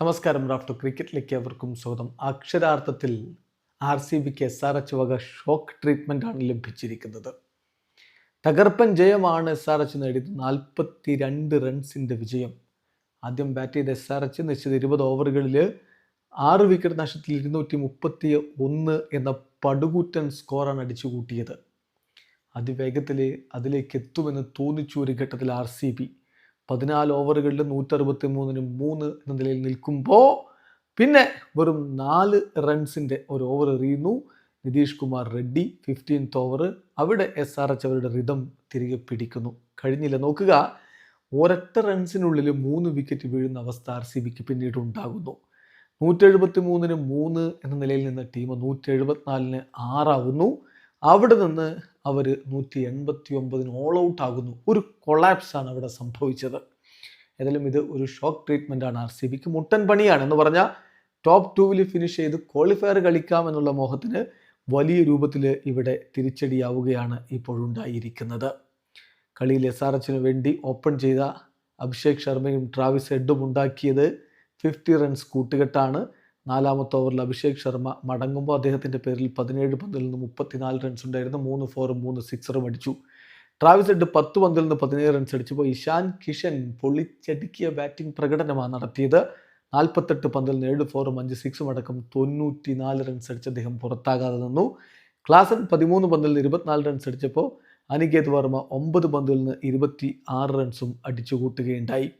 നമസ്കാരം റാഫ്റ്റോ. ക്രിക്കറ്റിലേക്ക് അവർക്കും സ്വാഗതം. അക്ഷരാർത്ഥത്തിൽ ആർ സി ബിക്ക് എസ് ആർ എച്ച് വക ഷോക്ക് ട്രീറ്റ്മെന്റ് ആണ് ലഭിച്ചിരിക്കുന്നത്. തകർപ്പൻ ജയമാണ് എസ് ആർ എച്ച് നേടിയത്. നാൽപ്പത്തി രണ്ട് റൺസിന്റെ വിജയം. ആദ്യം ബാറ്റ് ചെയ്ത എസ് ആർ എച്ച് നിശ്ചിത ഇരുപത് ഓവറുകളിൽ ആറ് വിക്കറ്റ് നഷ്ടത്തിൽ ഇരുന്നൂറ്റി മുപ്പത്തി ഒന്ന് എന്ന പടുകൂറ്റൻ സ്കോറാണ് അടിച്ചു കൂട്ടിയത് അതിവേഗത്തിൽ അതിലേക്ക് എത്തുമെന്ന് തോന്നിച്ചു ഒരു ഘട്ടത്തിൽ ആർ സി ബി പതിനാല് ഓവറുകളിൽ നൂറ്ററുപത്തി മൂന്നിന് മൂന്ന് എന്ന നിലയിൽ നിൽക്കുമ്പോൾ പിന്നെ വെറും നാല് റൺസിന്റെ ഒരു ഓവർ എറിയുന്നു. നിതീഷ് കുമാർ റെഡ്ഡി ഫിഫ്റ്റീൻത്ത് ഓവർ അവിടെ എസ് ആർ എച്ച് അവരുടെ റിതം തിരികെ പിടിക്കുന്നു. കഴിഞ്ഞില്ല? നോക്കുക. ഒരൊറ്റ റൺസിനുള്ളിൽ മൂന്ന് വിക്കറ്റ് വീഴുന്ന അവസ്ഥ ആർ സി ബിക്ക് പിന്നീട് ഉണ്ടാകുന്നു. നൂറ്റെഴുപത്തി മൂന്നിന് മൂന്ന് എന്ന നിലയിൽ നിന്ന് ടീം നൂറ്റി എഴുപത്തിനാലിന് ആറാവുന്നു. അവിടെ നിന്ന് അവർ നൂറ്റി എൺപത്തി ഒമ്പതിന് ഓൾ ഔട്ട് ആകുന്നു. ഒരു കൊളാപ്സാണ് അവിടെ സംഭവിച്ചത്. ഏതായാലും ഇത് ഒരു ഷോക്ക് ട്രീറ്റ്മെന്റ് ആണ്. ആർ സി ബിക്ക് മുട്ടൻ പണിയാണ് എന്ന് പറഞ്ഞാൽ ടോപ്പ് ടൂവിൽ ഫിനിഷ് ചെയ്ത് ക്വാളിഫയർ കളിക്കാം എന്നുള്ള മോഹത്തിന് വലിയ രൂപത്തിൽ ഇവിടെ തിരിച്ചടിയാവുകയാണ് ഇപ്പോഴുണ്ടായിരിക്കുന്നത് കളിയിൽ എസ് ആർ എച്ചിന് വേണ്ടി ഓപ്പൺ ചെയ്ത അഭിഷേക് ശർമ്മയും ട്രാവിസ് ഹെഡും ഉണ്ടാക്കിയത് ഫിഫ്റ്റി റൺസ് കൂട്ടുകെട്ടാണ്. നാലാമത്തെ ഓവറിൽ അഭിഷേക് ശർമ്മ മടങ്ങുമ്പോൾ അദ്ദേഹത്തിന്റെ പേരിൽ പതിനേഴ് പന്തിൽ നിന്ന് മുപ്പത്തിനാല് റൺസ് ഉണ്ടായിരുന്നു. മൂന്ന് ഫോറും മൂന്ന് സിക്സറും അടിച്ചു. ട്രാവിസ് എഡ് പത്ത് പന്തിൽ നിന്ന് പതിനേഴ് റൺസ് അടിച്ചപ്പോൾ ഇഷാൻ കിഷൻ പൊളിച്ചടുക്കിയ ബാറ്റിംഗ് പ്രകടനമാണ് നടത്തിയത്. നാൽപ്പത്തെട്ട് പന്തിൽ നിന്ന് ഏഴ് ഫോറും അഞ്ച് സിക്സും അടക്കം തൊണ്ണൂറ്റി നാല് റൺസ് അടിച്ച് അദ്ദേഹം പുറത്താകാതെ നിന്നു. ക്ലാസൻ പതിമൂന്ന് പന്തിൽ നിന്ന് ഇരുപത്തിനാല് റൺസ് അടിച്ചപ്പോൾ അനികേത് വർമ്മ ഒമ്പത് പന്തിൽ നിന്ന് ഇരുപത്തി ആറ് റൺസും അടിച്ചു കൂട്ടുകയുണ്ടായി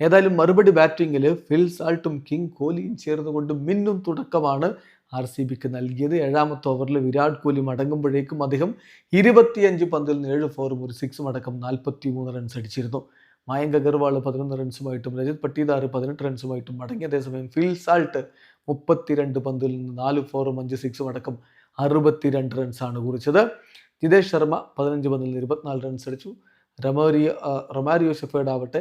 ഏതായാലും മറുപടി ബാറ്റിങ്ങിൽ ഫിൽ സാൾട്ടും കിങ് കോഹ്ലിയും ചേർന്നുകൊണ്ട് മിന്നും തുടക്കമാണ് ആർ സി ബിക്ക് നൽകിയത്. ഏഴാമത്തെ ഓവറിൽ വിരാട് കോഹ്ലി മടങ്ങുമ്പോഴേക്കും അദ്ദേഹം ഇരുപത്തിയഞ്ച് പന്തിൽ നിന്ന് ഏഴ് ഫോറും ഒരു സിക്സും അടക്കം നാൽപ്പത്തി മൂന്ന് റൺസ് അടിച്ചിരുന്നു. മയങ്ക് അഗർവാൾ പതിനൊന്ന് റൺസുമായിട്ടും രജത് പട്ടീദാർ പതിനെട്ട് റൺസുമായിട്ടും മടങ്ങി അതേസമയം ഫിൽ സാൾട്ട് മുപ്പത്തിരണ്ട് പന്തിൽ നിന്ന് നാല് ഫോറും അഞ്ച് സിക്സും അടക്കം അറുപത്തിരണ്ട് റൺസാണ് കുറിച്ചത്. ജിതേഷ് ശർമ്മ പതിനഞ്ച് പന്തിൽ നിന്ന് ഇരുപത്തിനാല് റൺസ് അടിച്ചു. റമോരിയ റൊമാരിയോ ഷെഫേഡ് ആവട്ടെ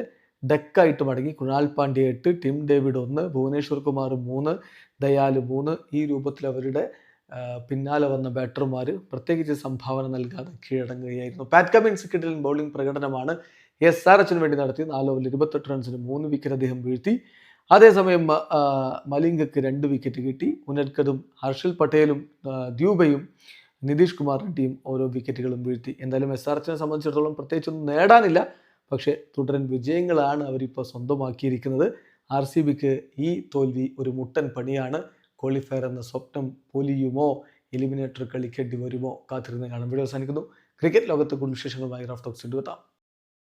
ഡെക്കായിട്ട് മടങ്ങി കുണാൽ പാണ്ഡ്യ എട്ട് ടിം ഡേവിഡ് ഒന്ന് ഭുവനേശ്വർ കുമാർ മൂന്ന് ദയാൽ മൂന്ന് ഈ രൂപത്തിൽ അവരുടെ പിന്നാലെ വന്ന ബാറ്റർമാർ പ്രത്യേകിച്ച് സംഭാവന നൽകാതെ കീഴടങ്ങുകയായിരുന്നു. പാറ്റ് കമിൻസ് കിട്ടലിൻ ബൗളിംഗ് പ്രകടനമാണ് എസ് ആർ എച്ചിന് വേണ്ടി നടത്തി നാല് ഓവറിൽ ഇരുപത്തെട്ട് റൺസിന് മൂന്ന് വിക്കറ്റ് അദ്ദേഹം വീഴ്ത്തി. അതേസമയം മലിംഗക്ക് രണ്ട് വിക്കറ്റ് കിട്ടി. ഉനഡ്കറും ഹർഷൽ പട്ടേലും ദ്യൂബയും നിതീഷ് കുമാർ റെഡ്ഡിയും ഓരോ വിക്കറ്റുകളും വീഴ്ത്തി. എന്തായാലും എസ് ആർ എച്ചിനെ സംബന്ധിച്ചിടത്തോളം പ്രത്യേകിച്ചൊന്നും നേടാനില്ല. പക്ഷേ തുടരൻ വിജയങ്ങളാണ് അവരിപ്പോൾ സ്വന്തമാക്കിയിരിക്കുന്നത്. ആർ സി ബിക്ക് ഈ തോൽവി ഒരു മുട്ടൻ പണിയാണ്. ക്വാളിഫയർ എന്ന സ്വപ്നം പൊലിയുമോ? എലിമിനേറ്റർ കളിക്കേണ്ടി വരുമോ? കാത്തിരുന്ന് കാണാം. വീഡിയോ അവസാനിക്കുന്നു. ക്രിക്കറ്റ് ലോകത്തെ കൂടുതൽ വിശേഷങ്ങളുമായി റഫ് ടോക്സ് എത്താം.